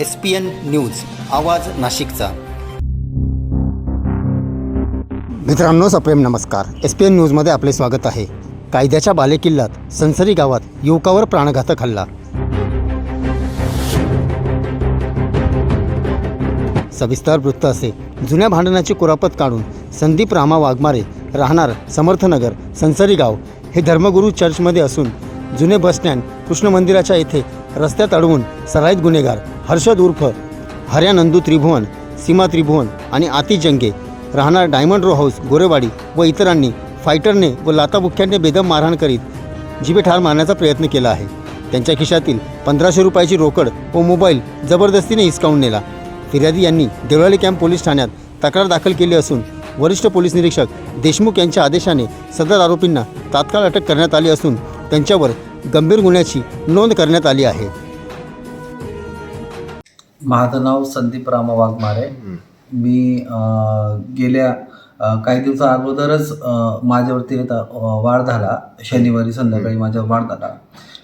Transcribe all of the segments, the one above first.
S P N news आवाज नाशिकचा. मित्रांनो सप्रेम नमस्कार. एस पी एन न्यूजमध्ये आपले स्वागत आहे. कायद्याच्या बालेकिल्ल्यात संसरी गावात युवकावर प्राणघातक हल्ला. सविस्तर वृत्त असे. जुन्या भांडणाची कुरापत काढून संदीप रामा वाघमारे राहणार समर्थनगर संसरी गाव हे धर्मगुरू चर्चमध्ये असून जुने बसस्टँड कृष्ण मंदिराच्या येथे रस्त्यात अडवून सराईत गुन्हेगार. हर्षद उर्फ हर्यानंदू त्रिभुवन सीमा त्रिभुवन आणि आती जंगे राहणार डायमंड रो हाऊस गोरेवाडी व इतरांनी फायटरने व लाताबुक्क्यांनी बेदम मारहाण करीत जिवे ठार मारण्याचा प्रयत्न केला आहे. त्यांच्या खिशातील पंधराशे रुपयाची रोकड व मोबाईल जबरदस्तीने हिसकावून नेला. फिर्यादी यांनी देवळाली कॅम्प पोलीस ठाण्यात तक्रार दाखल केली असून वरिष्ठ पोलीस निरीक्षक देशमुख यांच्या आदेशाने सदर आरोपींना तात्काळ अटक करण्यात आली असून त्यांच्यावर गंभीर गुन्ह्याची नोंद करण्यात आली आहे. माझं नाव संदीप रामा वाघमारे मी गेल्या काही दिवसा अगोदरच माझ्यावरती वाढ झाला. शनिवारी संध्याकाळी माझ्यावर वाढ झाला.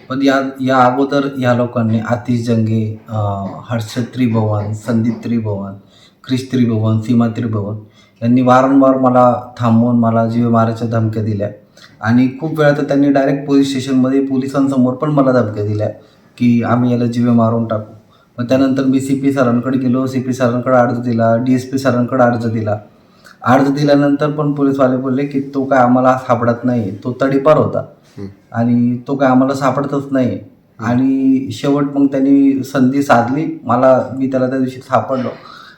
पण या या अगोदर या लोकांनी आतिश जंगे अं, हर्षद त्रिभुवन संदीप त्रिभुवन क्रिश त्रिभुवन सीमा त्रिभुवन यांनी वारंवार मला थांबवून मला जीव मारायच्या धमक्या दिल्या. आणि खूप वेळा तर त्यांनी डायरेक्ट पोलीस स्टेशनमध्ये पोलिसांसमोर पण मला धमक्या दिल्या की आम्ही याला जीवे मारून टाकू. मग त्यानंतर मी सी पी सरांकडे गेलो सी पी सरांकडे अर्ज दिला डी एस पी सरांकडे अर्ज दिला. अर्ज दिल्यानंतर पण पोलीसवाले बोलले की तो काय आम्हाला सापडत नाही तो तडीपार होता. आणि तो काय आम्हाला सापडतच नाही आणि शेवट मग त्यांनी संधी साधली मला मी त्याला त्या दिवशी सापडलो.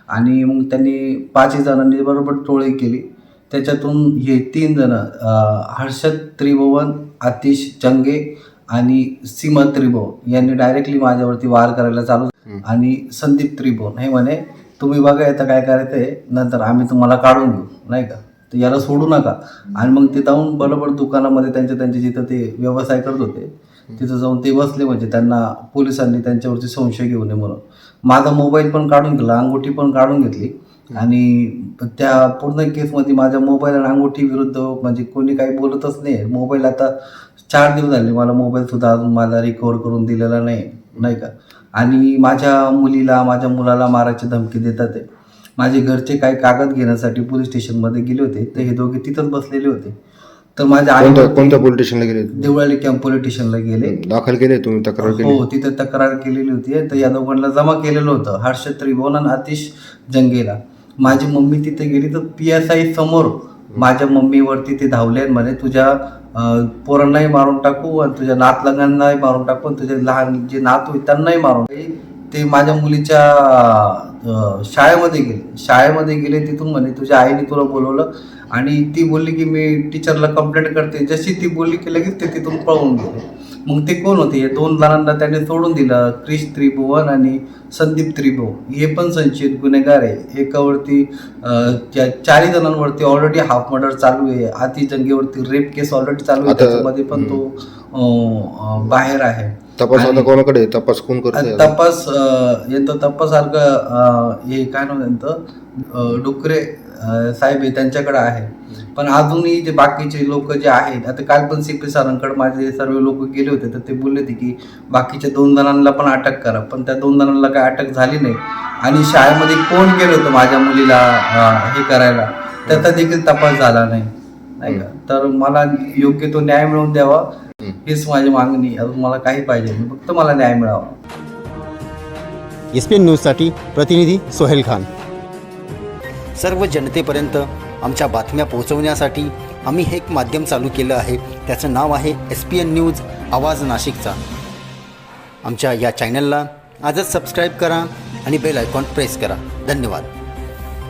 आणि मग त्यांनी पाचही जणांनी बरोबर टोळी केली. त्याच्यातून हे तीन जण हर्षद त्रिभुवन आतिश जंगे आणि सीमा त्रिभुवन यांनी डायरेक्टली माझ्यावरती वार करायला चालू आणि संदीप त्रिभुवन हे म्हणे तुम्ही बघा आता काय करायचं आहे नंतर आम्ही तुम्हाला काढून घेऊ नाही का? तर याला सोडू नका. आणि मग ते जाऊन बरोबर दुकानामध्ये त्यांच्या त्यांचे जिथं ते व्यवसाय करत होते तिथं जाऊन ते बसले म्हणजे त्यांना पोलिसांनी त्यांच्यावरती संशय घेऊ नये म्हणून. माझा मोबाईल पण काढून घेतला अंगठी पण काढून घेतली. आणि त्या पूर्ण केसमध्ये माझ्या मोबाईल आणि अंगठी विरुद्ध म्हणजे कोणी काही बोलतच नाही. मोबाईल आता चार दिवस झाले मला मोबाईल सुद्धा अजून मला रिकवर करून दिलेला नाही. नाही का? आणि माझ्या मुलीला माझ्या मुलाला मारायची धमकी देतात ते. माझे घरचे काही कागद घेण्यासाठी पोलीस स्टेशनमध्ये गेले होते. तर हे दोघे तिथंच बसलेले होते. तर माझ्या आई कोणत्या कोणत्या पोलीस स्टेशनला गेले देवळाली कॅम्प पोलीस स्टेशनला गेले. दाखल केले तुम्ही तक्रार केली? हो तिथे तक्रार केलेली होती. तर या दोघांना जमा केलेलं होतं. हर्षद त्रिभुवन आणि आतिश जंगेला. माझी मम्मी तिथे गेली तर पी एस आय समोर माझ्या मम्मीवरती ते धावले आणि म्हणे तुझ्या पोरांनाही मारून टाकू आणि तुझ्या नातलगांनाही मारून टाकू आणि तुझे लहान जे नातू होईल त्यांनाही मारून ते माझ्या मुलीच्या शाळेमध्ये गेले. शाळेमध्ये गेले तिथून म्हणे तुझ्या आईने तुला बोलवलं. आणि ती बोलली की मी टीचरला कंप्लेंट करते. जशी ती बोलली की लगेच ते तिथून पळून गेले. मग ते कोण होते? हे दोन जणांना त्याने सोडून दिलं. क्रिश त्रिभुवन आणि संदीप त्रिभुवन. हे पण संशयित गुन्हेगार आहे. एकावरती चारही जणांवरती ऑलरेडी हाफ मर्डर चालू आहे. आती जंगेवरती रेप केस ऑलरेडी चालू आहे. त्याच्यामध्ये पण तो बाहेर आहे. तपास आता कोणाकडे आहे? तपास कोण करतोय आणि तपास अं, यांचं तपासारखं अं, हे काय नाव त्यांचं? अं, डुकरे अं, साहेब आहे त्यांच्याकडे आहे. पण अजूनही जे बाकीचे लोक जे आहेत आता काल पण सी पी सरांकडे माझे सर्व लोक गेले होते तर ते बोलले होते की बाकीच्या दोन जणांना पण अटक करा. पण त्या दोन जणांना काय अटक झाली नाही. आणि शाळेमध्ये कोण गेलं होतं माझ्या मुलीला अं, हे करायला? त्याचा देखील तपास झाला नाही. नाही का? तर मला योग्य तो न्याय मिळवून द्यावा. हीच माझी मागणी. अजून मला काही पाहिजे नाही फक्त मला न्याय मिळावा. एस पी एन न्यूजसाठी प्रतिनिधी सोहेल खान. सर्व जनतेपर्यंत आमच्या बातम्या पोहोचवण्यासाठी आम्ही हे एक माध्यम चालू केलं आहे. त्याचं नाव आहे एस पी एन न्यूज आवाज नाशिकचा. आमच्या या चॅनलला आजच सबस्क्राईब करा आणि बेल आयकॉन प्रेस करा. धन्यवाद.